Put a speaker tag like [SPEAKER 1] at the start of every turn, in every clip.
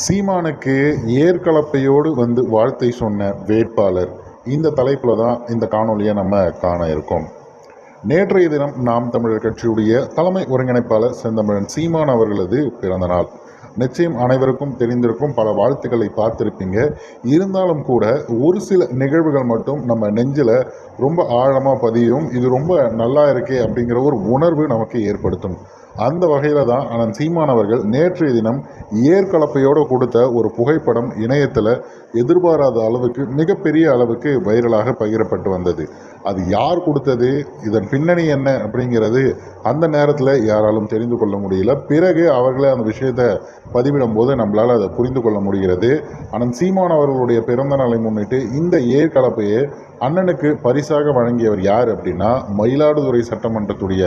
[SPEAKER 1] சீமானுக்கு ஏர்கலப்பையோடு வந்து வாழ்த்தை சொன்ன வேட்பாளர். இந்த தலைப்பில் தான் இந்த காணொலியை நம்ம காண இருக்கோம். நேற்றைய தினம் நாம் தமிழர் கட்சியுடைய தலைமை ஒருங்கிணைப்பாளர் செந்தமிழன் சீமான் அவர்களது பிறந்த நாள். நிச்சயம் அனைவருக்கும் தெரிந்திருக்கும் பல வாழ்த்துக்களை பார்த்துருப்பீங்க. இருந்தாலும் கூட ஒரு சில நிகழ்வுகள் மட்டும் நம்ம நெஞ்சில் ரொம்ப ஆழமாக பதியும். இது ரொம்ப நல்லா இருக்கே அப்படிங்கிற ஒரு உணர்வு நமக்கு ஏற்படுத்தும். அந்த வகையில் தான் அண்ணன் சீமான் அவர்கள் நேற்றைய தினம் ஏற்கலப்பையோடு கொடுத்த ஒரு புகைப்படம் இணையத்தில் எதிர்பாராத அளவுக்கு மிகப்பெரிய அளவுக்கு வைரலாக பகிரப்பட்டு வந்தது. அது யார் கொடுத்தது இதன் பின்னணி என்ன அப்படிங்கிறது அந்த நேரத்தில் யாராலும் தெரிந்து கொள்ள முடியல. பிறகு அவர்களே அந்த விஷயத்தை பதிவிடும் போது நம்மளால் அதை புரிந்து கொள்ள முடிகிறது. ஆனால் சீமான் அவர்களுடைய பிறந்த நாளை முன்னிட்டு இந்த ஏற்கலப்பையே அண்ணனுக்கு பரிசாக வழங்கியவர் யார் அப்படின்னா மயிலாடுதுறை சட்டமன்றத்துடைய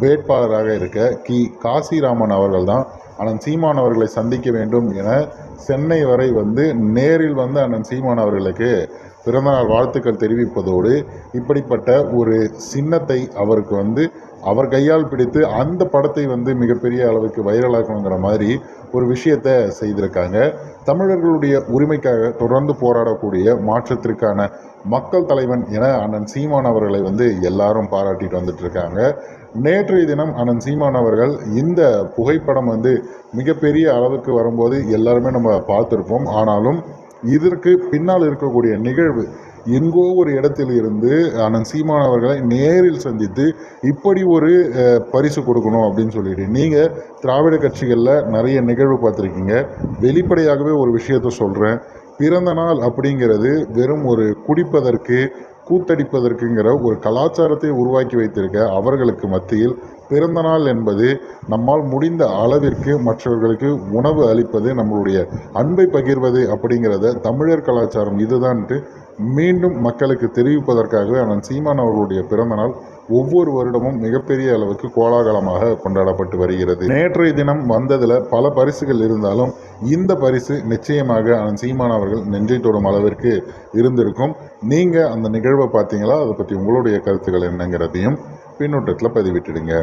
[SPEAKER 1] வேட்பாளராக இருக்க கி. காசிராமன் அவர்கள் தான். அண்ணன் சீமான் அவர்களை சந்திக்க வேண்டும் என சென்னை வரை வந்து நேரில் வந்து அண்ணன் சீமான் அவர்களுக்கு பிறந்தநாள் வாழ்த்துக்கள் தெரிவிப்பதோடு இப்படிப்பட்ட ஒரு சின்னத்தை அவருக்கு வந்து அவர் கையால் பிடித்து அந்த படத்தை வந்து மிகப்பெரிய அளவுக்கு வைரலாக்கணுங்கிற மாதிரி ஒரு விஷயத்தை செய்திருக்காங்க. தமிழர்களுடைய உரிமைக்காக தொடர்ந்து போராடக்கூடிய மாற்றத்திற்கான மக்கள் தலைவன் என அண்ணன் சீமான் அவர்களை வந்து எல்லாரும் பாராட்டிட்டு வந்துட்டு இருக்காங்க நேற்றைய தினம் அண்ணன் சீமான் அவர்கள் இந்த புகைப்படம் வந்து மிகப்பெரிய அளவுக்கு வரும்போது எல்லாருமே நம்ம பார்த்துருப்போம். ஆனாலும் இதற்கு பின்னால் இருக்கக்கூடிய நிகழ்வு. எங்கோ ஒரு இடத்தில் இருந்து அண்ணன் சீமான் அவர்களை நேரில் சந்தித்து இப்படி ஒரு பரிசு கொடுக்கணும் அப்படின்னு சொல்லிட்டு. நீங்கள் திராவிட கட்சிகளில் நிறைய நிகழ்வு பார்த்துருக்கீங்க. வெளிப்படையாகவே ஒரு விஷயத்த சொல்கிறேன் பிறந்த நாள் அப்படிங்கிறது வெறும் ஒரு குடிப்பதற்கு கூத்தடிப்பதற்குங்கிற ஒரு கலாச்சாரத்தை உருவாக்கி வைத்திருக்க அவர்களுக்கு மத்தியில் பிறந்த நாள் என்பது நம்மால் முடிந்த அளவிற்கு மற்றவர்களுக்கு உணவு அளிப்பது நம்மளுடைய அன்பை பகிர்வது அப்படிங்கிறத தமிழர் கலாச்சாரம் இதுதான்ட்டு மீண்டும் மக்களுக்கு தெரிவிப்பதற்காகவே அண்ணன் சீமான் அவர்களுடைய பிறந்தநாள் ஒவ்வொரு வருடமும் மிகப்பெரிய அளவுக்கு கோலாகலமாக கொண்டாடப்பட்டு வருகிறது. நேற்றைய தினம் வந்ததில் பல பரிசுகள் இருந்தாலும் இந்த பரிசு நிச்சயமாக அண்ணன் சீமான் அவர்கள் நெஞ்சை தொடும் அளவிற்கு இருந்திருக்கும். நீங்கள் அந்த நிகழ்வை பார்த்தீங்களா? அதை பற்றி உங்களுடைய கருத்துக்கள் என்னங்கிறதையும் பின்னூட்டத்தில் பதிவிட்டுடுங்க.